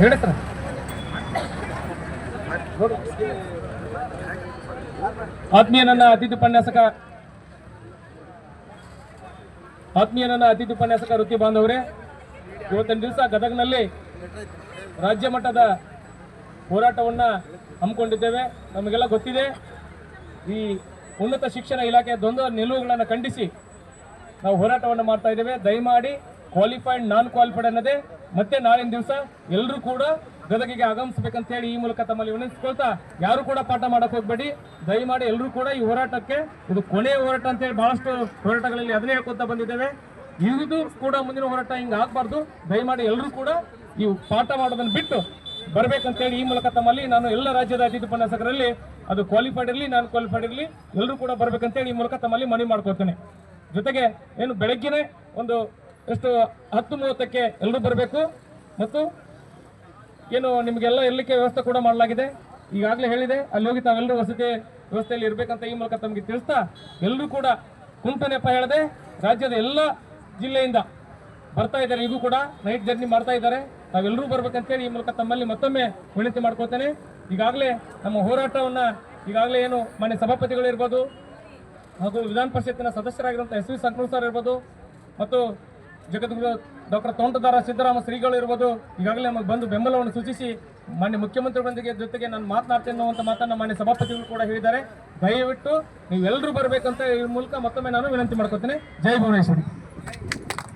ಹೇಳಿ ಆತ್ಮೀಯ ನನ್ನ ಅತಿಥಿ ಉಪನ್ಯಾಸಕ, ಆತ್ಮೀಯ ನನ್ನ ಅತಿಥಿ ಉಪನ್ಯಾಸಕ ವೃತ್ತಿ ಬಾಂಧವರೇ, ಇವತ್ತಿನ ದಿವಸ ಗದಗ್ನಲ್ಲಿ ರಾಜ್ಯ ಮಟ್ಟದ ಹೋರಾಟವನ್ನ ಹಮ್ಮಿಕೊಂಡಿದ್ದೇವೆ. ನಮಗೆಲ್ಲ ಗೊತ್ತಿದೆ, ಈ ಉನ್ನತ ಶಿಕ್ಷಣ ಇಲಾಖೆಯ ದ್ವಂದ್ವ ನಿಲುವುಗಳನ್ನು ಖಂಡಿಸಿ ನಾವು ಹೋರಾಟವನ್ನು ಮಾಡ್ತಾ ಇದ್ದೇವೆ. ದಯಮಾಡಿ ಕ್ವಾಲಿಫೈಡ್ ನಾನ್ ಕ್ವಾಲಿಫೈಡ್ ಅನ್ನೋದೇ ಮತ್ತೆ ನಾಳಿನ ದಿವಸ ಎಲ್ಲರೂ ಕೂಡ ಗದಗಿಗೆ ಆಗಮಿಸಬೇಕಂತ ಹೇಳಿ ಈ ಮೂಲಕ ತಮ್ಮಲ್ಲಿ ವಿನಂತಿಸ್ಕೊಳ್ತಾ ಯಾರು ಕೂಡ ಪಾಠ ಮಾಡಕ್ ಹೋಗ್ಬೇಡಿ. ದಯಮಾಡಿ ಎಲ್ಲರೂ ಕೂಡ ಈ ಹೋರಾಟಕ್ಕೆ, ಇದು ಕೊನೆಯ ಹೋರಾಟ ಅಂತ ಹೇಳಿ ಬಹಳಷ್ಟು ಹೋರಾಟಗಳಲ್ಲಿ ಅದನ್ನೇ ಹೇಳ್ಕೊತಾ ಬಂದಿದ್ದೇವೆ. ಇದು ಕೂಡ ಮುಂದಿನ ಹೋರಾಟ ಹಿಂಗೆ ಆಗ್ಬಾರ್ದು. ದಯಮಾಡಿ ಎಲ್ಲರೂ ಕೂಡ ಈ ಪಾಠ ಮಾಡೋದನ್ನ ಬಿಟ್ಟು ಬರ್ಬೇಕಂತೇಳಿ ಈ ಮೂಲಕ ತಮ್ಮಲ್ಲಿ ನಾನು ಎಲ್ಲ ರಾಜ್ಯದ ಅತಿಥಿ ಉಪನ್ಯಾಸಕರಲ್ಲಿ, ಅದು ಕ್ವಾಲಿಫೈಡ್ ಇರಲಿ ನಾನ್ ಕ್ವಾಲಿಫೈಡ್ ಇರಲಿ ಎಲ್ಲರೂ ಕೂಡ ಬರ್ಬೇಕಂತೇಳಿ ಈ ಮೂಲಕ ತಮ್ಮಲ್ಲಿ ಮನವಿ ಮಾಡ್ಕೊಳ್ತೇನೆ. ಜೊತೆಗೆ ಏನು ಬೆಳಗ್ಗೆನೆ ಒಂದು ಎಷ್ಟು ಹತ್ತು ಮೂವತ್ತಕ್ಕೆ ಎಲ್ಲರೂ ಬರಬೇಕು? ಮತ್ತು ಏನು ನಿಮಗೆಲ್ಲ ಇರಲಿಕ್ಕೆ ವ್ಯವಸ್ಥೆ ಕೂಡ ಮಾಡಲಾಗಿದೆ. ಈಗಾಗಲೇ ಹೇಳಿದೆ, ಅಲ್ಲಿ ಹೋಗಿ ತಾವೆಲ್ಲರೂ ವಸತಿ ವ್ಯವಸ್ಥೆಯಲ್ಲಿ ಇರಬೇಕಂತ ಈ ಮೂಲಕ ತಮಗೆ ತಿಳಿಸ್ತಾ ಎಲ್ಲರೂ ಕೂಡ ಕುಂಟು ನೆಪ ಹೇಳದೆ ರಾಜ್ಯದ ಎಲ್ಲ ಜಿಲ್ಲೆಯಿಂದ ಬರ್ತಾ ಇದ್ದಾರೆ, ಈಗೂ ಕೂಡ ನೈಟ್ ಜರ್ನಿ ಮಾಡ್ತಾ ಇದ್ದಾರೆ. ತಾವೆಲ್ಲರೂ ಬರ್ಬೇಕಂತೇಳಿ ಈ ಮೂಲಕ ತಮ್ಮಲ್ಲಿ ಮತ್ತೊಮ್ಮೆ ವಿನಂತಿ ಮಾಡ್ಕೊಳ್ತೇನೆ. ಈಗಾಗಲೇ ನಮ್ಮ ಹೋರಾಟವನ್ನ ಈಗಾಗಲೇ ಏನು ಮಾನ್ಯ ಸಭಾಪತಿಗಳು ಇರ್ಬೋದು ಹಾಗೂ ವಿಧಾನ ಪರಿಷತ್ತಿನ ಸದಸ್ಯರಾಗಿರುವಂಥ ಎಸ್ ವಿ ಸಂಕನೂರ್ ಸರ್ ಇರ್ಬೋದು ಮತ್ತು ಜಗದ್ಗುರು ಡಾಕ್ಟರ್ ತೋಂಟದಾರ ಸಿದ್ದರಾಮ ಶ್ರೀಗಳು ಇರ್ಬೋದು, ಈಗಾಗಲೇ ನಮಗೆ ಬಂದು ಬೆಂಬಲವನ್ನು ಸೂಚಿಸಿ ಮಾನ್ಯ ಮುಖ್ಯಮಂತ್ರಿಗಳೊಂದಿಗೆ ಜೊತೆಗೆ ನಾನು ಮಾತನಾಡ್ತೇನೆ ಅನ್ನುವಂಥ ಮಾತನ್ನು ಮಾನ್ಯ ಸಭಾಪತಿಗಳು ಕೂಡ ಹೇಳಿದ್ದಾರೆ. ದಯವಿಟ್ಟು ನೀವೆಲ್ಲರೂ ಬರಬೇಕಂತ ಈ ಮೂಲಕ ಮತ್ತೊಮ್ಮೆ ನಾನು ವಿನಂತಿ ಮಾಡ್ಕೊತೀನಿ ಜೈ ಭುವನೇಶ್ವರಿ.